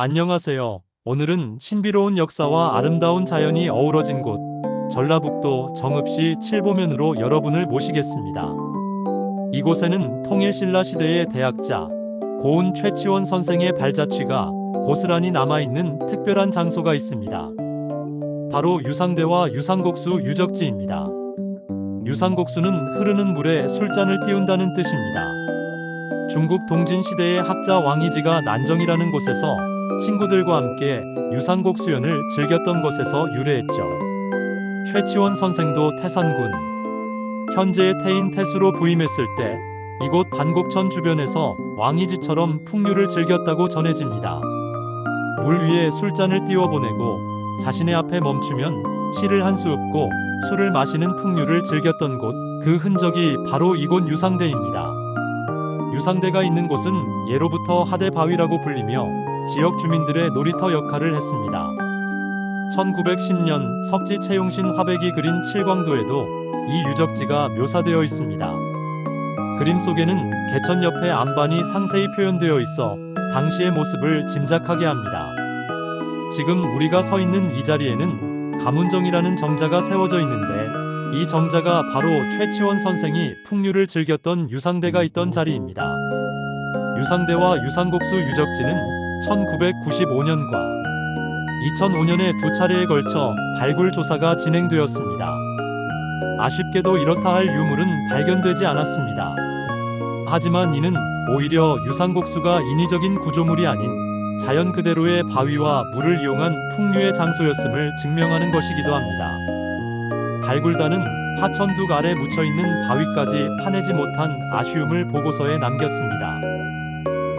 안녕하세요. 오늘은 신비로운 역사와 아름다운 자연이 어우러진 곳, 전라북도 정읍시 칠보면으로 여러분을 모시겠습니다. 이곳에는 통일신라 시대의 대학자, 고운 최치원 선생의 발자취가 고스란히 남아있는 특별한 장소가 있습니다. 바로 유상대와 유상곡수 유적지입니다. 유상곡수는 흐르는 물에 술잔을 띄운다는 뜻입니다. 중국 동진 시대의 학자 왕이지가 난정이라는 곳에서 친구들과 함께 유상곡 수연을 즐겼던 것에서 유래했죠. 최치원 선생도 태산군 현재의 태인 태수로 부임했을 때 이곳 반곡천 주변에서 왕이지처럼 풍류를 즐겼다고 전해집니다. 물 위에 술잔을 띄워보내고 자신의 앞에 멈추면 시를 한 수 읊고 술을 마시는 풍류를 즐겼던 곳, 그 흔적이 바로 이곳 유상대입니다. 유상대가 있는 곳은 예로부터 하대 바위라고 불리며 지역 주민들의 놀이터 역할을 했습니다. 1910년 석지 채용신 화백이 그린 칠광도에도 이 유적지가 묘사되어 있습니다. 그림 속에는 개천 옆에 안반이 상세히 표현되어 있어 당시의 모습을 짐작하게 합니다. 지금 우리가 서 있는 이 자리에는 가문정이라는 정자가 세워져 있는데 이 정자가 바로 최치원 선생이 풍류를 즐겼던 유상대가 있던 자리입니다. 유상대와 유상곡수 유적지는 1995년과 2005년에 두 차례에 걸쳐 발굴 조사가 진행되었습니다. 아쉽게도 이렇다 할 유물은 발견되지 않았습니다. 하지만 이는 오히려 유상곡수가 인위적인 구조물이 아닌 자연 그대로의 바위와 물을 이용한 풍류의 장소였음을 증명하는 것이기도 합니다. 발굴단은 하천둑 아래 묻혀 있는 바위까지 파내지 못한 아쉬움을 보고서에 남겼습니다.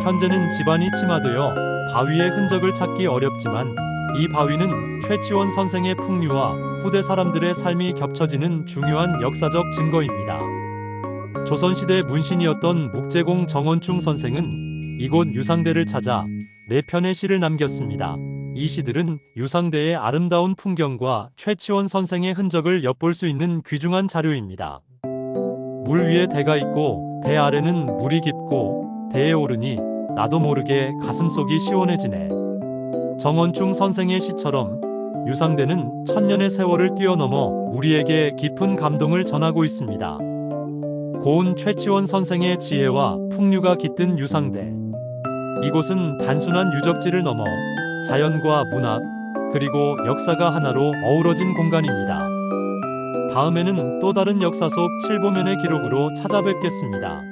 현재는 집안이 침하되어 바위의 흔적을 찾기 어렵지만 이 바위는 최치원 선생의 풍류와 후대 사람들의 삶이 겹쳐지는 중요한 역사적 증거입니다. 조선시대 문신이었던 묵제공 정원충 선생은 이곳 유상대를 찾아 네 편의 시를 남겼습니다. 이 시들은 유상대의 아름다운 풍경과 최치원 선생의 흔적을 엿볼 수 있는 귀중한 자료입니다. 물 위에 대가 있고 대 아래는 물이 깊고 대에 오르니 나도 모르게 가슴속이 시원해지네. 정원충 선생의 시처럼 유상대는 천년의 세월을 뛰어넘어 우리에게 깊은 감동을 전하고 있습니다. 고운 최치원 선생의 지혜와 풍류가 깃든 유상대. 이곳은 단순한 유적지를 넘어 자연과 문학, 그리고 역사가 하나로 어우러진 공간입니다. 다음에는 또 다른 역사 속 칠보면의 기록으로 찾아뵙겠습니다.